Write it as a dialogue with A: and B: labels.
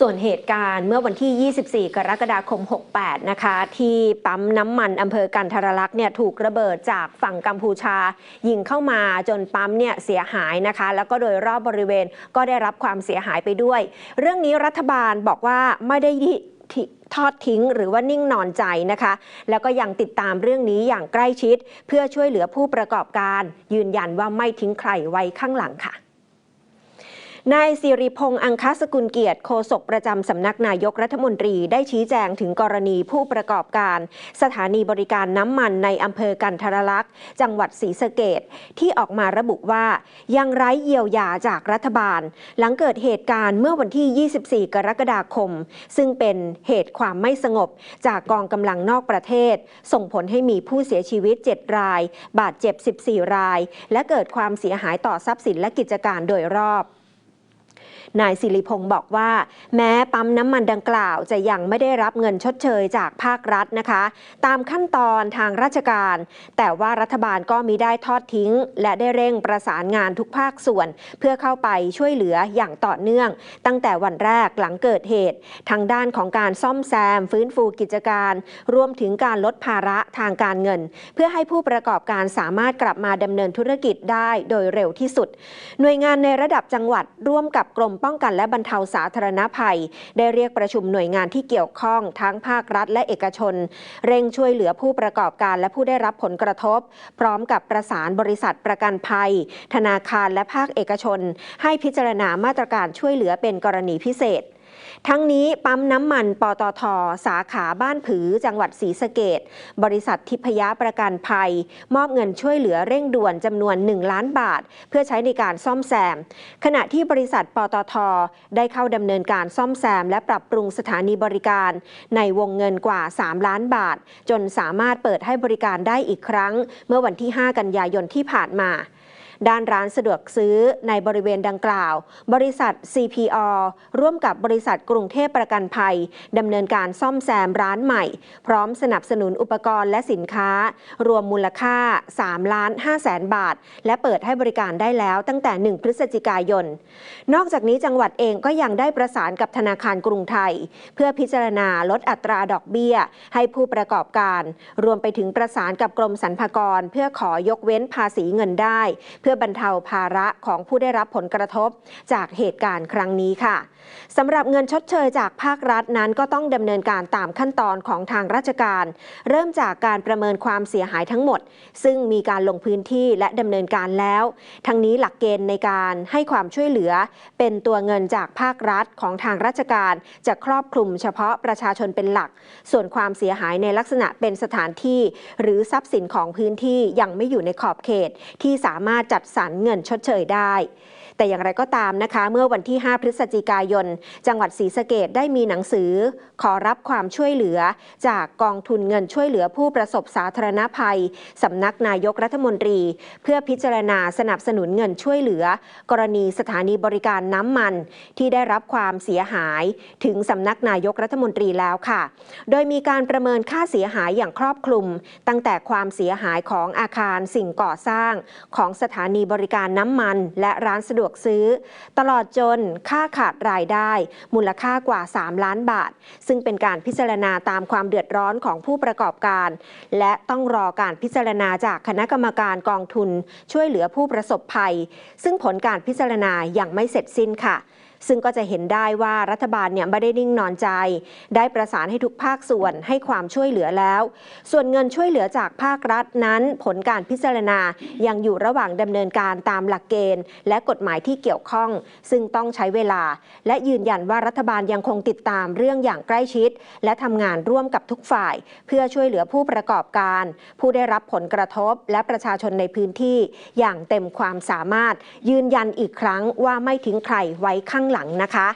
A: ส่วนเหตุการณ์เมื่อวันที่ 24 กรกฎาคม 68 นะคะ ที่ปั๊มน้ำมันอำเภอกันทรลักษ์เนี่ยถูกระเบิดจากฝั่งกัมพูชา ยิงเข้ามาจนปั๊มเนี่ยเสียหายนะคะ แล้วก็โดยรอบบริเวณก็ได้รับความเสียหายไปด้วย เรื่องนี้รัฐบาลบอกว่าไม่ได้ทอดทิ้งหรือว่านิ่งนอนใจนะคะ แล้วก็ยังติดตามเรื่องนี้อย่างใกล้ชิด เพื่อช่วยเหลือผู้ประกอบการ ยืนยันว่าไม่ทิ้งใครไว้ข้างหลังค่ะ นายสิริพงษ์อังคสกุลเกียรติโฆษกประจำสำนักนายกรัฐมนตรีได้ชี้แจงถึงกรณีผู้ประกอบการ สถานีบริการน้ำมันในอำเภอกันทรลักษณ์ จังหวัดศรีสะเกดที่ออกมาระบุว่า ยังไร้เยียวยาจากรัฐบาล หลังเกิดเหตุการณ์เมื่อวันที่ 24 กรกฎาคม ซึ่งเป็นเหตุความไม่สงบ จากกองกำลังนอกประเทศ ส่งผลให้มีผู้เสียชีวิต 7 ราย บาดเจ็บ 14 ราย และเกิดความเสียหายต่อทรัพย์สินและกิจการโดยรอบ นายสิริพงศ์บอกว่า แม้ปั๊มน้ำมันดังกล่าวจะยังไม่ได้รับเงินชดเชยจากภาครัฐนะคะ ตามขั้นตอนทางราชการ แต่ว่ารัฐบาลก็มีได้ทอดทิ้ง และได้เร่งประสานงานทุกภาคส่วน เพื่อเข้าไปช่วยเหลืออย่างต่อเนื่อง ตั้งแต่วันแรกหลังเกิดเหตุ ทางด้านของการซ่อมแซม ฟื้นฟูกิจการ รวมถึงการลดภาระทางการเงิน เพื่อให้ผู้ประกอบการสามารถกลับมาดำเนินธุรกิจได้โดยเร็วที่สุด หน่วยงานในระดับจังหวัดร่วมกับกรมป้องกันและบรรเทาสาธารณภัย ได้เรียกประชุมหน่วยงานที่เกี่ยวข้องทั้งภาครัฐและเอกชน เร่งช่วยเหลือผู้ประกอบการและผู้ได้รับผลกระทบ พร้อมกับประสานบริษัทประกันภัย ธนาคารและภาคเอกชน ให้พิจารณามาตรการช่วยเหลือเป็นกรณีพิเศษ ทั้งนี้ปั๊มน้ำมันปตทสาขาบ้านผือจังหวัดศรีสะเกดบริษัททิพยประกันภัย มอบเงินช่วยเหลือเร่งด่วนจำนวน 1 ล้านบาท เพื่อใช้ในการซ่อมแซม ขณะที่บริษัทปตท ได้เข้าดำเนินการซ่อมแซม และปรับปรุงสถานีบริการ ในวงเงินกว่า 3 ล้านบาท จนสามารถเปิดให้บริการได้อีกครั้ง เมื่อวันที่ 5 กันยายนที่ผ่านมา ด้านร้านสะดวกซื้อในบริเวณดังกล่าว บริษัท CPO ร่วมกับบริษัทกรุงเทพประกันภัยดำเนินการซ่อมแซมร้านใหม่ พร้อมสนับสนุนอุปกรณ์และสินค้า รวมมูลค่า3ล้าน5แสนบาท และเปิดให้บริการได้แล้วตั้งแต่ 1 พฤศจิกายน นอกจากนี้จังหวัดเองก็ยังได้ประสานกับธนาคารกรุงไทย เพื่อพิจารณาลดอัตราดอกเบี้ย ให้ผู้ประกอบการ รวมไปถึงประสานกับกรมสรรพากร เพื่อขอยกเว้นภาษีเงินได้ เพื่อบรรเทาภาระของผู้ได้รับผลกระทบจากเหตุการณ์ครั้งนี้ค่ะสำหรับเงินชดเชยจากภาครัฐนั้นก็ต้องดำเนินการตามขั้นตอนของทางราชการ เริ่มจากการประเมินความเสียหายทั้งหมด ซึ่งมีการลงพื้นที่และดำเนินการแล้ว ทั้งนี้หลักเกณฑ์ในการให้ความช่วยเหลือ เป็นตัวเงินจากภาครัฐของทางราชการจะครอบคลุมเฉพาะประชาชนเป็นหลัก ส่วนความเสียหายในลักษณะเป็นสถานที่ หรือทรัพย์สินของพื้นที่ยังไม่อยู่ในขอบเขตที่สามารถจัดสรรเงินชดเชยได้ แต่อย่างไรก็ตามนะคะ เมื่อวันที่ 5 พฤศจิกายน จังหวัดศรีสะเกดได้มีหนังสือ ขอรับความช่วยเหลือ จากกองทุนเงินช่วยเหลือผู้ประสบสาธารณภัยสำนักนายกรัฐมนตรี เพื่อพิจารณาสนับสนุนเงินช่วยเหลือ กรณีสถานีบริการน้ำมัน ที่ได้รับความเสียหาย ถึงสำนักนายกรัฐมนตรีแล้วค่ะ โดยมีการประเมินค่าเสียหายอย่างครอบคลุม ตั้งแต่ความเสียหายของอาคารสิ่งก่อสร้างของสถานบริการน้ำมันและร้านสะดวกซื้อ ตลอดจนค่าขาดรายได้ มูลค่ากว่า 3 ล้านบาท ซึ่งเป็นการพิจารณาตามความเดือดร้อนของผู้ประกอบการ และต้องรอการพิจารณาจากคณะกรรมการกองทุน ช่วยเหลือผู้ประสบภัย ซึ่งผลการพิจารณายังไม่เสร็จสิ้นค่ะ ซึ่งก็จะเห็นได้ว่ารัฐบาลเนี่ยไม่ได้นิ่งนอนใจ ได้ประสานให้ทุกภาคส่วนให้ความช่วยเหลือแล้ว ส่วนเงินช่วยเหลือจากภาครัฐนั้น ผลการพิจารณายังอยู่ระหว่างดำเนินการตามหลักเกณฑ์ และกฎหมายที่เกี่ยวข้อง ซึ่งต้องใช้เวลา และยืนยันว่ารัฐบาลยังคงติดตามเรื่องอย่างใกล้ชิด และทำงานร่วมกับทุกฝ่าย เพื่อช่วยเหลือผู้ประกอบการ ผู้ได้รับผลกระทบและประชาชนในพื้นที่ อย่างเต็มความสามารถ ยืนยันอีกครั้งว่าไม่ทิ้งใครไว้ข้างหลังนะคะ